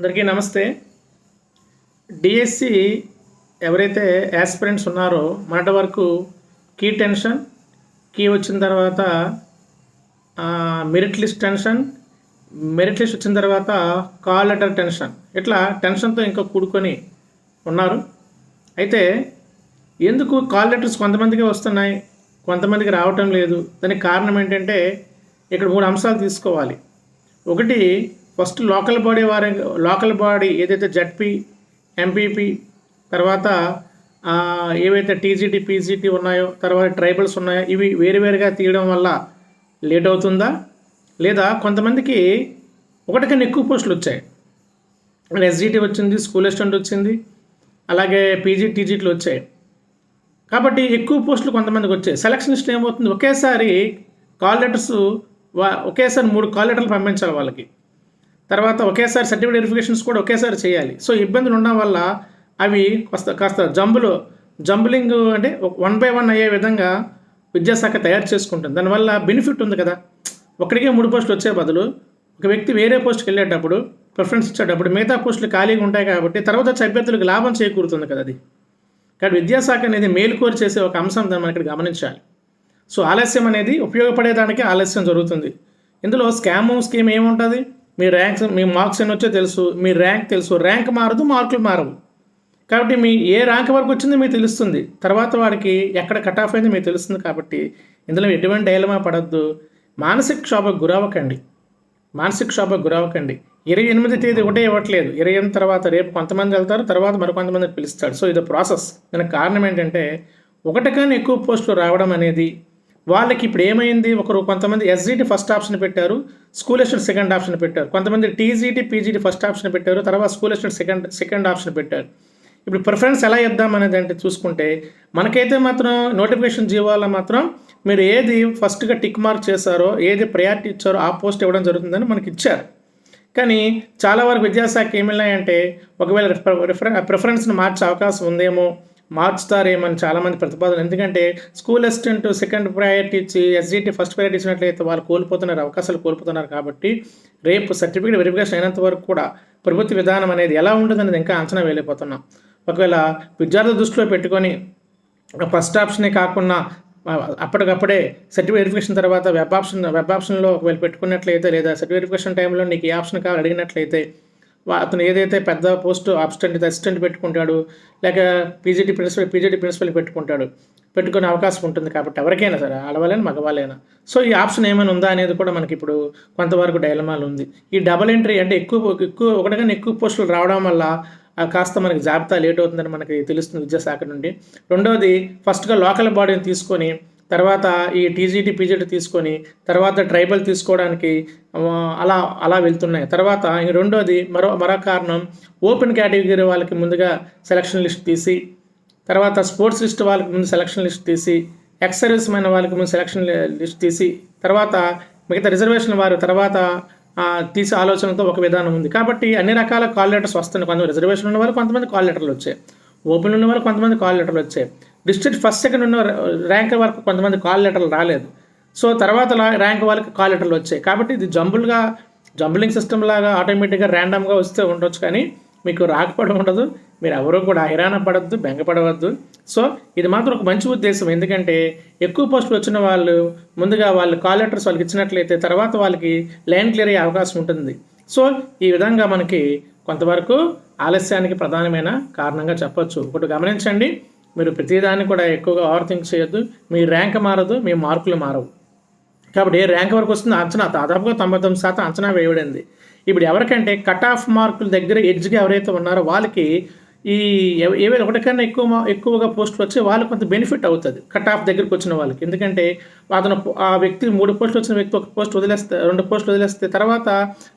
అందరికీ నమస్తే. డిఎస్సి ఎవరైతే యాస్పిరెంట్స్ ఉన్నారో మొన్నటి వరకు కీ టెన్షన్ కీ వచ్చిన తర్వాత merit list tension merit list వచ్చిన తర్వాత కాల్ లెటర్ టెన్షన్ ఇట్లా టెన్షన్తో ఇంకా కూడుకొని ఉన్నారు. అయితే ఎందుకు కాల్ లెటర్స్ కొంతమందికి వస్తున్నాయి కొంతమందికి రావటం లేదు. దానికి కారణం ఏంటంటే ఇక్కడ మూడు అంశాలు తీసుకోవాలి. ఒకటి ఫస్ట్ లోకల్ బాడీ వారి లోకల్ బాడీ ఏదైతే జడ్పీ ఎంపీపీ తర్వాత ఏవైతే టీజీటీ పీజీటీ ఉన్నాయో తర్వాత ట్రైబల్స్ ఉన్నాయో ఇవి వేరువేరుగా తీయడం వల్ల లేట్ అవుతుందా? లేదా కొంతమందికి ఒకటికన్నా ఎక్కువ పోస్టులు వచ్చాయి. ఎస్జీటీ వచ్చింది స్కూల్ అసిస్టెంట్ వచ్చింది అలాగే పీజీ టీజీటీలు వచ్చాయి. కాబట్టి ఎక్కువ పోస్టులు కొంతమందికి వచ్చాయి. సెలక్షన్ లిస్ట్ ఏమవుతుంది? ఒకేసారి కాల్ లెటర్స్ వా ఒకేసారి మూడు కాల్ లెటర్లు పంపించాలి వాళ్ళకి. తర్వాత ఒకేసారి సర్టిఫికేట్ వెరిఫికేషన్స్ కూడా ఒకేసారి చేయాలి. సో ఇబ్బందులు ఉండడం వల్ల అవి కాస్త కాస్త జంబులు జంబులింగ్ అంటే వన్ బై వన్ అయ్యే విధంగా విద్యాశాఖ తయారు చేసుకుంటుంది. దానివల్ల బెనిఫిట్ ఉంది కదా. ఒకటికే మూడు పోస్టులు వచ్చే బదులు ఒక వ్యక్తి వేరే పోస్ట్కి వెళ్ళేటప్పుడు ప్రిఫరెన్స్ ఇచ్చేటప్పుడు మిగతా పోస్టులు ఖాళీగా ఉంటాయి కాబట్టి తర్వాత వచ్చే అభ్యర్థులకు లాభం చేకూరుతుంది కదా అది. కాబట్టి విద్యాశాఖ అనేది మేలుకోరి చేసే ఒక అంశం దాన్ని మనం ఇక్కడ గమనించాలి. సో ఆలస్యం అనేది ఉపయోగపడేదానికి ఆలస్యం జరుగుతుంది. ఇందులో స్కాము స్కీమ్ ఏముంటుంది? మీ ర్యాంక్స్ మీ మార్క్స్ ఎన్ని వచ్చో తెలుసు. మీ ర్యాంక్ తెలుసు. ర్యాంక్ మారదు మార్కులు మారవు. కాబట్టి మీ ఏ ర్యాంక్ వరకు వచ్చిందో మీకు తెలుస్తుంది. తర్వాత వాడికి ఎక్కడ కట్ ఆఫ్ అయిందో మీకు తెలుస్తుంది కాబట్టి ఇందులో ఎటువంటి డైలమా పడద్దు. మానసిక క్షోభకు గురవ్వకండి. మానసిక క్షోభకు గురవ్వకండి. ఇరవై ఎనిమిది తేదీ ఒకటే ఇవ్వట్లేదు. ఇరవై ఎనిమిది తర్వాత రేపు కొంతమంది వెళ్తారు తర్వాత మరికొంతమంది పిలుస్తాడు సో ఇది ప్రాసెస్ దానికి కారణం ఏంటంటే ఒకటి కానీ ఎక్కువ పోస్టులు రావడం అనేది వాళ్ళకి ఇప్పుడు ఏమైంది? ఒకరు కొంతమంది ఎస్జీటీ ఫస్ట్ ఆప్షన్ పెట్టారు స్కూల్ అసిస్టెంట్ సెకండ్ ఆప్షన్ పెట్టారు. కొంతమంది టీజీటీ పీజీటీ ఫస్ట్ ఆప్షన్ పెట్టారు తర్వాత school assistant second second option పెట్టారు. ఇప్పుడు ప్రిఫరెన్స్ ఎలా ఇద్దాం అనేది అంటే చూసుకుంటే మనకైతే మాత్రం నోటిఫికేషన్ జీవాలో మాత్రం మీరు ఏది ఫస్ట్గా టిక్ మార్క్ చేశారో ఏది ప్రయారిటీ ఇచ్చారో ఆ పోస్ట్ ఇవ్వడం జరుగుతుందని మనకి ఇచ్చారు. కానీ చాలా వరకు విద్యాశాఖ ఏమిన్నాయంటే ఒకవేళ రిఫర్ ప్రిఫరెన్స్ని మార్చే అవకాశం ఉందేమో మార్చుతారేమని చాలామంది ప్రతిపాదన ఎందుకంటే స్కూల్ అసిస్టెంట్ సెకండ్ ప్రయారిటీ ఇచ్చి ఎస్జిటి ఫస్ట్ ప్రయారిటీ ఇచ్చినట్లయితే వాళ్ళు కోల్పోతున్నారు అవకాశాలు కోల్పోతున్నారు కాబట్టి రేపు సర్టిఫికేట్ వెరిఫికేషన్ అయినంత వరకు కూడా ప్రభుత్వ విధానం అనేది ఎలా ఉంటుందనేది ఇంకా అంచనా వేయలేకపోతున్నాం. ఒకవేళ విద్యార్థుల దృష్టిలో పెట్టుకొని ఫస్ట్ ఆప్షనే కాకుండా అప్పటికప్పుడే సర్టిఫికేట్ వెరిఫికేషన్ తర్వాత వెబ్ ఆప్షన్ వెబ్ ఆప్షన్లో ఒకవేళ పెట్టుకున్నట్లయితే లేదా సర్టిఫికేట్ వెరిఫికేషన్ టైంలో నీకు ఏ ఆప్షన్ కావాలి అడిగినట్లయితే అతను ఏదైతే పెద్ద పోస్ట్ అసిస్టెంట్ అసిస్టెంట్ పెట్టుకుంటాడు లేక పీజీటీ ప్రిన్సిపల్ పీజీటీ ప్రిన్సిపల్ పెట్టుకుంటాడు పెట్టుకునే అవకాశం ఉంటుంది కాబట్టి ఎవరికైనా సరే ఆడవాళ్ళైనా మగవాళ్ళైనా. సో ఈ ఆప్షన్ ఏమైనా ఉందా అనేది కూడా మనకి ఇప్పుడు కొంతవరకు డైలమాలు ఉంది. ఈ డబల్ ఎంట్రీ అంటే ఎక్కువ ఎక్కువ ఒకటికన్నా ఎక్కువ పోస్టులు రావడం వల్ల ఆ కాస్త మనకి జాబితా లేట్ అవుతుందని మనకి తెలుస్తుంది విద్యాశాఖ నుండి. రెండవది ఫస్ట్గా లోకల్ బాడీని తీసుకొని తర్వాత ఈ టీజీటీ పీజీటీ తీసుకొని తర్వాత ట్రైబల్ తీసుకోవడానికి అలా అలా వెళ్తున్నాయి. తర్వాత ఈ రెండోది మరో మరో కారణం ఓపెన్ కేటగిరీ వాళ్ళకి ముందుగా సెలక్షన్ లిస్ట్ తీసి తర్వాత స్పోర్ట్స్ లిస్ట్ వాళ్ళకి ముందు సెలక్షన్ లిస్ట్ తీసి ఎక్స్ సర్వీస్ మైన వాళ్ళకి ముందు సెలక్షన్ లిస్ట్ తీసి తర్వాత మిగతా రిజర్వేషన్ వారు తర్వాత తీసే ఆలోచనతో ఒక విధానం ఉంది. కాబట్టి అన్ని రకాల కాల్ లెటర్స్ వస్తున్నాయి. కొంతమంది రిజర్వేషన్ ఉన్న వాళ్ళు కొంతమంది కాల్ లెటర్లు వచ్చాయి. ఓపెన్ ఉన్న వాళ్ళు కొంతమంది కాల్ లెటర్లు వచ్చాయి. డిస్ట్రిక్ట్ ఫస్ట్ సెకండ్ ఉన్న ర్యాంక్ వరకు కొంతమంది కాల్ లెటర్లు రాలేదు. సో తర్వాత ర్యాంక్ వాళ్ళకి కాల్ లెటర్లు వచ్చాయి. కాబట్టి ఇది జంబుల్గా జంబులింగ్ సిస్టమ్ లాగా ఆటోమేటిక్గా ర్యాండమ్గా వస్తే ఉండొచ్చు కానీ మీకు రాకపోవడం ఉండదు. మీరు ఎవరు కూడా హైరాణ పడద్దు బెంగపడవద్దు సో ఇది మాత్రం ఒక మంచి ఉద్దేశం. ఎందుకంటే ఎక్కువ పోస్టులు వచ్చిన వాళ్ళు ముందుగా వాళ్ళు కాల్ లెటర్స్ వాళ్ళకి ఇచ్చినట్లయితే తర్వాత వాళ్ళకి లైన్ క్లియర్ అయ్యే అవకాశం ఉంటుంది. సో ఈ విధంగా మనకి కొంతవరకు ఆలస్యానికి ప్రధానమైన కారణంగా చెప్పొచ్చు. ఒకటి గమనించండి మీరు ప్రతిదాన్ని కూడా ఎక్కువగా ఓవర్ థింక్ చేయొద్దు. మీ ర్యాంక్ మారదు మీ మార్కులు మారవు. కాబట్టి ఏ ర్యాంక్ వరకు వస్తుందో అంచనా దాదాపుగా తొంభై తొమ్మిది శాతం అంచనా వేయబడింది. ఇప్పుడు ఎవరికంటే కట్ ఆఫ్ మార్కుల దగ్గర ఎడ్జ్గా ఎవరైతే ఉన్నారో వాళ్ళకి ఈ ఏవైనా ఒకటికన్నా ఎక్కువ ఎక్కువగా పోస్టులు వచ్చి వాళ్ళకి కొంత బెనిఫిట్ అవుతుంది. కట్ ఆఫ్ దగ్గరికి వచ్చిన వాళ్ళకి. ఎందుకంటే అతను ఆ వ్యక్తి మూడు పోస్టులు వచ్చిన వ్యక్తి ఒక పోస్ట్ వదిలేస్తే రెండు పోస్టులు వదిలేస్తే తర్వాత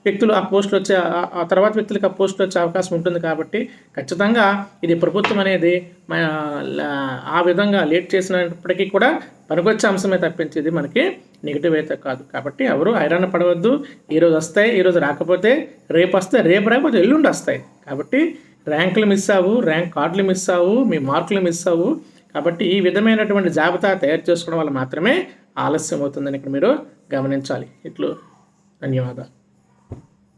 వ్యక్తులు ఆ పోస్టులు వచ్చే ఆ- తర్వాత వ్యక్తులకు ఆ పోస్టులు వచ్చే అవకాశం ఉంటుంది కాబట్టి ఖచ్చితంగా ఇది ప్రభుత్వం అనేది ఆ విధంగా లేట్ చేసినప్పటికీ కూడా పనికొచ్చే అంశమే తప్పించేది మనకి నెగిటివ్ అయితే కాదు. కాబట్టి ఎవరు ఐరాన్ పడవద్దు. ఈరోజు వస్తాయి ఈరోజు రాకపోతే రేపు వస్తాయి రేపు రాకపోతే ఎల్లుండి వస్తాయి. కాబట్టి ర్యాంకులు మిస్ అవ్వు ర్యాంక్ కార్డులు మిస్ అవ్వు మీ మార్కులు మిస్ అవ్వు. కాబట్టి ఈ విధమైనటువంటి జాబితా తయారు చేసుకోవడం వల్ల మాత్రమే ఆలస్యం అవుతుందని ఇక్కడ మీరు గమనించాలి. ఇట్లు ధన్యవాదాలు.